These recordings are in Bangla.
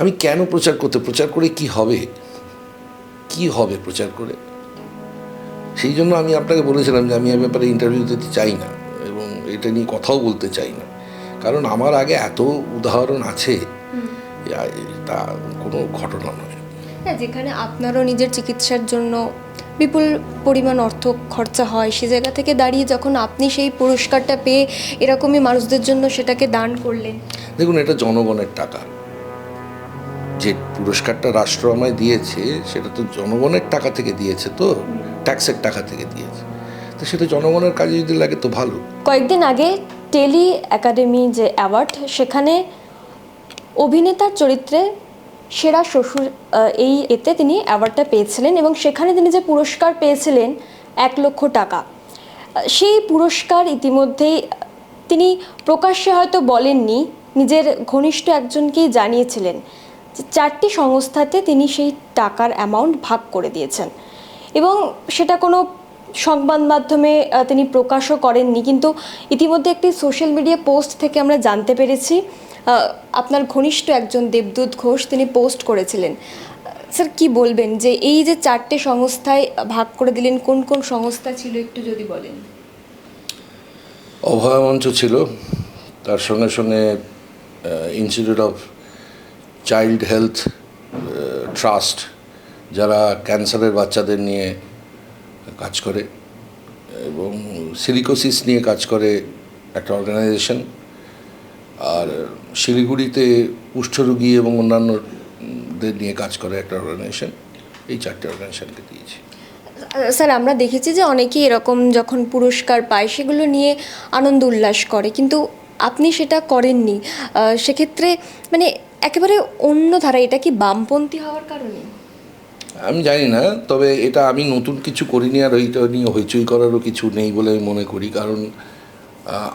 আমি কেন প্রচার করতে প্রচার করে কি হবে? কি হবে প্রচার করে? সেই জন্য আমি আপনাকে বলেছিলাম যে আমি এ ব্যাপারে ইন্টারভিউ দিতে চাই না এবং এটা নিয়ে কথাও বলতে চাই না। কারণ আমার আগে এত উদাহরণ আছে। তা কোনো ঘটনা নয়। যেখানে আপনারও নিজের চিকিৎসার জন্য বিপুল পরিমাণ অর্থ খরচা হয় সে জায়গা থেকে দাঁড়িয়ে যখন আপনি সেই পুরস্কারটা পেয়ে এরকমই মানুষদের জন্য সেটাকে দান করলেন। দেখুন এটা জনগণের টাকা। যে পুরস্কারটা রাষ্ট্র আমায় দিয়েছে, সেটা তো জনগণের টাকা থেকে দিয়েছে তো ট্যাক্সের টাকা থেকে দিয়েছে। তো সেটা জনগণের কাজে যদি লাগে তো ভালো। কয়েকদিন আগে টেলি একাডেমি যে অ্যাওয়ার্ড, সেখানে অভিনেতার চরিত্রে সেরা শ্বশুর এই এতে তিনি অ্যাওয়ার্ডটা পেয়েছিলেন এবং সেখানে তিনি যে পুরস্কার পেয়েছিলেন এক লক্ষ টাকা, সেই পুরস্কার ইতিমধ্যেই তিনি প্রকাশ্যে হয়তো বলেননি, নিজের ঘনিষ্ঠ একজনকেই জানিয়েছিলেন। চারটি সংস্থাতে তিনি সেই টাকার অ্যামাউন্ট ভাগ করে দিয়েছেন। এবং সেটা কোনো সংবাদ মাধ্যমে তিনি প্রকাশও করেননি। কিন্তু ইতিমধ্যে একটি সোশ্যাল মিডিয়া পোস্ট থেকে আমরা জানতে পেরেছি আপনার ঘনিষ্ঠ একজন দেবদূত ঘোষ তিনি পোস্ট করেছিলেন। স্যার, কি বলবেন যে এই যে চারটে সংস্থায় ভাগ করে দিলেন, কোন কোন সংস্থা ছিল একটু যদি বলেন? অভয় মঞ্চ ছিল, তার সঙ্গে সঙ্গে institute of child health trust যারা ক্যান্সারের বাচ্চাদের নিয়ে কাজ করে এবং সিলিকোসিস নিয়ে কাজ করে একটা অর্গানাইজেশন আর শিলিগুড়িতে কুষ্ঠরোগী এবং অন্যান্যদের নিয়ে কাজ করে একটা অর্গানাইজেশন এই চারটে অর্গানাইজেশনকে দিয়েছি। স্যার, আমরা দেখেছি যে অনেকেই এরকম যখন পুরস্কার পায়, সেগুলো নিয়ে আনন্দ উল্লাস করে, কিন্তু আপনি সেটা করেননি। সেক্ষেত্রে মানে একেবারে অন্য ধারা এটা কি বামপন্থী হওয়ার কারণে? আমি জানি না তবে এটা আমি নতুন কিছু করিনি আর ওইটা নিয়ে হইচই করারও কিছু নেই বলে আমি মনে করি। কারণ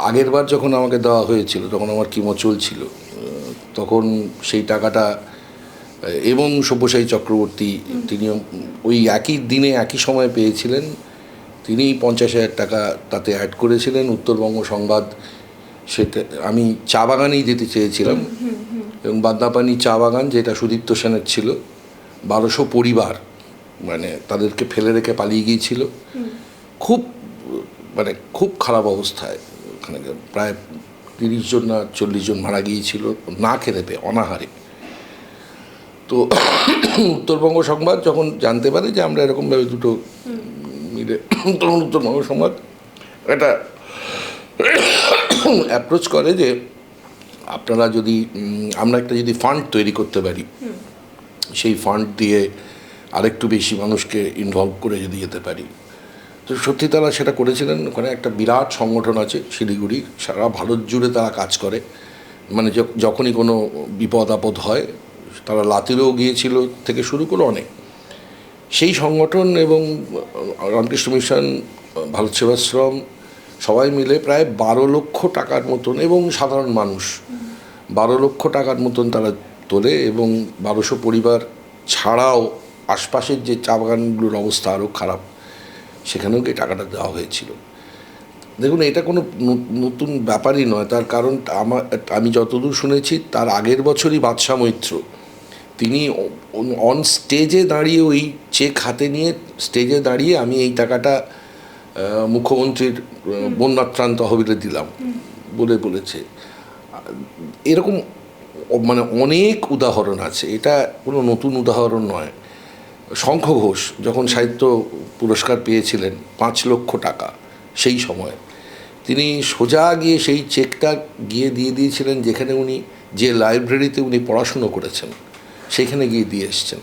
আগের বার যখন আমাকে দেওয়া হয়েছিল তখন আমার কিমো চলছিল তখন সেই টাকাটা এবং সব্যসাচী চক্রবর্তী তিনি ওই একই দিনে একই সময় পেয়েছিলেন তিনি পঞ্চাশ হাজার টাকা তাতে অ্যাড করেছিলেন। উত্তরবঙ্গ সংবাদ সেটা আমি চা বাগানেই যেতে চেয়েছিলাম। এবং বাদনাপানি চা বাগান যেটা সুদীপ্ত সেনের ছিল বারোশো পরিবার মানে তাদেরকে ফেলে রেখে পালিয়ে গিয়েছিল। খুব মানে খুব খারাপ অবস্থায়। ওখানে প্রায় তিরিশ জন না চল্লিশ জন মারা গিয়েছিল না খেতে পেয়ে অনাহারে। তো উত্তরবঙ্গ সংবাদ যখন জানতে পারে যে আমরা এরকমভাবে দুটো মিলে তখন উত্তরবঙ্গ সংবাদ একটা অ্যাপ্রোচ করে যে আপনারা যদি আমরা একটা যদি ফান্ড তৈরি করতে পারি, সেই ফান্ড দিয়ে আরেকটু বেশি মানুষকে ইনভলভ করে যদি যেতে পারি। তো সত্যি তারা সেটা করেছিলেন। ওখানে একটা বিরাট সংগঠন আছে, শিলিগুড়ি, সারা ভারত জুড়ে তারা কাজ করে। মানে যখনই কোনো বিপদ আপদ হয়, তারা লাতিরেও গিয়েছিল থেকে শুরু করে অনেক। সেই সংগঠন এবং রামকৃষ্ণ মিশন, ভারত সেবাশ্রম সবাই মিলে প্রায় বারো লক্ষ টাকার মতন এবং সাধারণ মানুষ, বারো লক্ষ টাকার মতন তারা তোলে এবং বারোশো পরিবার ছাড়াও আশপাশের যে চা বাগানগুলোর অবস্থা আরও খারাপ, সেখানেও কি টাকাটা দেওয়া হয়েছিল। দেখুন, এটা কোনো নতুন ব্যাপারই নয়। তার কারণ আমার, আমি যতদূর শুনেছি, তার আগের বছরই বাদশাহ মৈত্র, তিনি অন স্টেজে দাঁড়িয়ে ওই চেক হাতে নিয়ে স্টেজে দাঁড়িয়ে আমি এই টাকাটা মুখ্যমন্ত্রীর আহ, বন্যাত্রাণ তহবিলে দিলাম বলে বলেছে। এরকম মানে অনেক উদাহরণ আছে। এটা কোনো নতুন উদাহরণ নয়। শঙ্খ ঘোষ যখন সাহিত্য পুরস্কার পেয়েছিলেন পাঁচ লক্ষ টাকা সেই সময় তিনি সোজা গিয়ে সেই চেকটা গিয়ে দিয়ে দিয়েছিলেন যেখানে উনি যে লাইব্রেরিতে উনি পড়াশুনো করেছেন সেখানে গিয়ে দিয়ে এসছেন।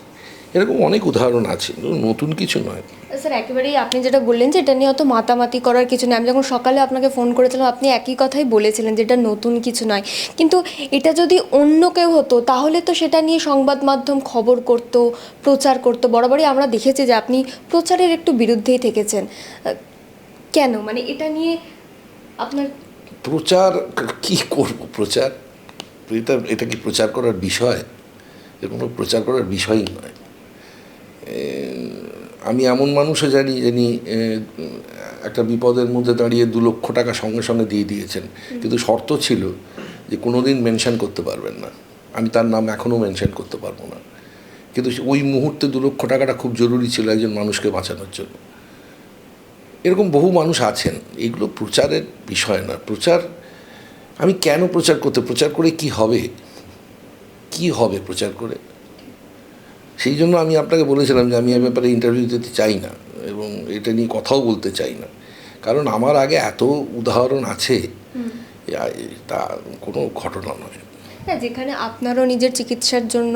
এরকম অনেক উদাহরণ আছে নতুন কিছু নয়। স্যার একেবারেই আপনি যেটা বললেন যে এটা নিয়ে অত মাতামাতি করার কিছু নেই। আমি যখন সকালে আপনাকে ফোন করেছিলাম আপনি একই কথাই বলেছিলেন যে এটা নতুন কিছু নয়। কিন্তু এটা যদি অন্য কেউ হতো তাহলে তো সেটা নিয়ে সংবাদ মাধ্যম খবর করত প্রচার করত। বরাবরই আমরা দেখেছি যে আপনি প্রচারের একটু বিরুদ্ধেই থেকেছেন। কেন? মানে এটা নিয়ে আপনার প্রচার কি করব? প্রচার? এটা এটা কি প্রচার করার বিষয়? এ কোনো প্রচার করার বিষয়ই নয়। আমি এমন মানুষও জানি যিনি একটা বিপদের মধ্যে দাঁড়িয়ে দু লক্ষ টাকা সঙ্গে সঙ্গে দিয়ে দিয়েছেন। কিন্তু শর্ত ছিল যে কোনো দিন মেনশন করতে পারবেন না। আমি তার নাম এখনও মেনশন করতে পারব না। কিন্তু ওই মুহূর্তে দু লক্ষ টাকাটা খুব জরুরি ছিল একজন মানুষকে বাঁচানোর জন্য। এরকম বহু মানুষ আছেন। এগুলো প্রচারের বিষয় না। প্রচার, আমি কেন প্রচার করতে, প্রচার করে কি হবে? কি হবে প্রচার করে? সেই জন্য আমি আপনাকে বলেছিলাম যে আমি এ ব্যাপারে ইন্টারভিউ দিতে চাই না এবং এটা নিয়ে কথাও বলতে চাই না। কারণ আমার আগে এত উদাহরণ আছে তা কোনো ঘটনা নয়। হ্যাঁ যেখানে আপনারও নিজের চিকিৎসার জন্য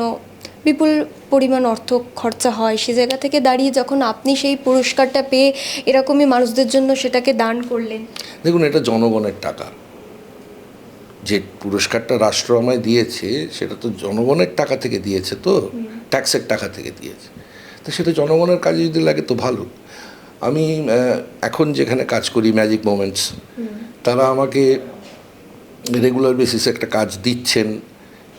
বিপুল পরিমাণ অর্থ খরচা হয় সে জায়গা থেকে দাঁড়িয়ে যখন আপনি সেই পুরস্কারটা পেয়ে এরকমই মানুষদের জন্য সেটাকে দান করলেন। দেখুন এটা জনগণের টাকা। যে পুরস্কারটা রাষ্ট্র আমায় দিয়েছে সেটা তো জনগণের টাকা থেকে দিয়েছে তো। ট্যাক্সের টাকা থেকে দিয়েছে। তো সেটা জনগণের কাজে যদি লাগে তো ভালো। আমি এখন যেখানে কাজ করি ম্যাজিক মোমেন্টস তারা আমাকে রেগুলার বেসিসে একটা কাজ দিচ্ছেন।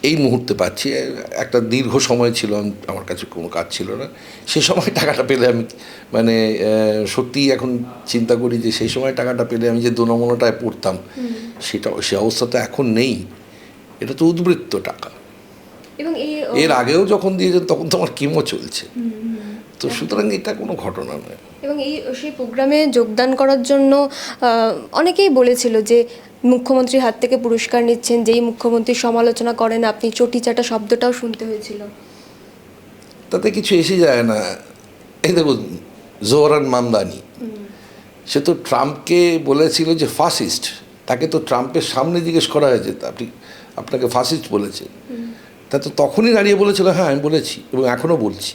এই মুহূর্তে পাচ্ছি। একটা দীর্ঘ সময় ছিল আমি- আমার কাছে কোনো কাজ ছিল না। সে সময় টাকাটা পেলে আমি মানে সত্যিই এখন চিন্তা করি যে সেই সময় টাকাটা পেলে আমি যে দোনমনোটায় পড়তাম সেটা সে অবস্থা তো এখন নেই। এটা তো উদ্বৃত্ত টাকা। এবং এই এর আগেও যখন দিয়েছেন তখন তো আমার কিমো চলছে। তো সুতরাং এটা কোনো ঘটনা নয়। এবং এই সেই প্রোগ্রামে যোগদান করার জন্য অনেকেই বলেছিল যে মুখ্যমন্ত্রীর হাত থেকে পুরস্কার নিচ্ছেন যেই মুখ্যমন্ত্রী সমালোচনা করেন আপনি চটিচাটা শব্দটাও শুনতে হয়েছিল। তাতে কিছু এসে যায় না। এই দেখুন জোহরান মামদানি সে তো ট্রাম্পকে বলেছিল যে ফাসিস্ট তাকে তো ট্রাম্পের সামনে জিজ্ঞেস করা হয়েছে। আপনি আপনাকে ফাসিস্ট বলেছে। তা তো তখনই দাঁড়িয়ে বলেছিল হ্যাঁ আমি বলেছি এবং এখনও বলছি।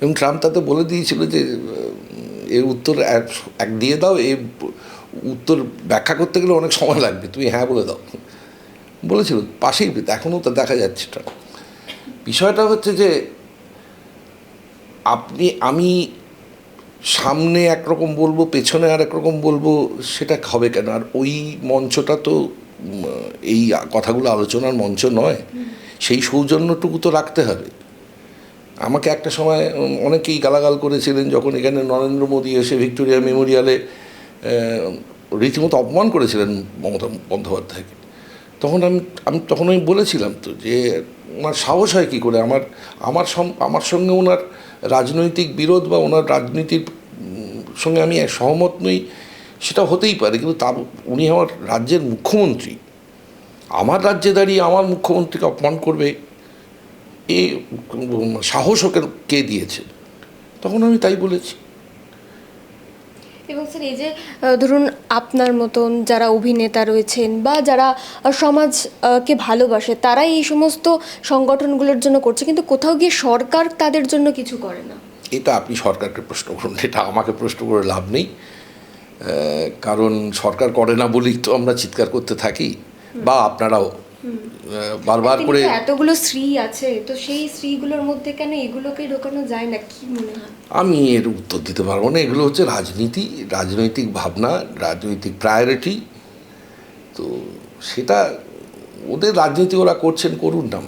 এবং ট্রাম্প তাতে বলে দিয়েছিল যে এর উত্তর এক দিয়ে দাও এই উত্তর ব্যাখ্যা করতে গেলে অনেক সময় লাগবে। তুমি হ্যাঁ বলে দাও। বলেছিল, পাশেই এখনও তা দেখা যাচ্ছে এটা বিষয়টা হচ্ছে যে, আপনি, আমি সামনে একরকম বলব, পেছনে আর একরকম বলব, সেটা হবে কেন? আর ওই মঞ্চটা তো, এই কথাগুলো আলোচনার মঞ্চ নয়। সেই সৌজন্যটুকু তো রাখতে হবে। আমাকে একটা সময় অনেকেই গালাগাল করেছিলেন যখন এখানে নরেন্দ্র মোদী এসে ভিক্টোরিয়া মেমোরিয়ালে রীতিমতো অপমান করেছিলেন মমতা বন্দ্যোপাধ্যায়কে। তখন আমি আমি, তখন আমি বলেছিলাম তো যে, ওনার সাহস হয় কী করে? আমার আমার আমার সঙ্গে ওনার রাজনৈতিক বিরোধ বা ওনার রাজনীতির সঙ্গে আমি সহমত নই, সেটা হতেই পারে। কিন্তু তা উনি আমার রাজ্যের মুখ্যমন্ত্রী। আমার রাজ্যে দাঁড়িয়ে আমার মুখ্যমন্ত্রীকে অপমান করবে এ সাহস ওকে কে দিয়েছে? তখন আমি তাই বলেছি। এবং স্যার এই যে ধরুন আপনার মতন যারা অভিনেতা রয়েছেন বা যারা সমাজকে ভালোবাসে তারাই এই সমস্ত সংগঠনগুলোর জন্য করছে কিন্তু কোথাও গিয়ে সরকার তাদের জন্য কিছু করে না। এটা আপনি সরকারকে প্রশ্ন করুন এটা আমাকে প্রশ্ন করে লাভ নেই। কারণ সরকার করে না বলেই তো আমরা চিৎকার করতে থাকি। বা আপনারাও বারবার করে এতগুলো স্ত্রী আছে তো সেই স্ত্রীগুলোর মধ্যে কেন এগুলোকে ঢোকানো যায় না? কি মনে হয়? আমি এর উত্তর দিতে পারব না। এগুলো হচ্ছে রাজনীতি রাজনৈতিক ভাবনা রাজনৈতিক প্রায়োরিটি তো সেটা ওদের রাজনীতি ওরা করছেন করুন না।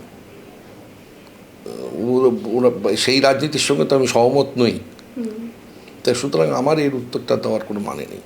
ওরা- ওরা সেই রাজনীতির সঙ্গে তো আমি সহমত নই। তাই সুতরাং আমার এর উত্তরটা দেওয়ার কোনো মানে নেই।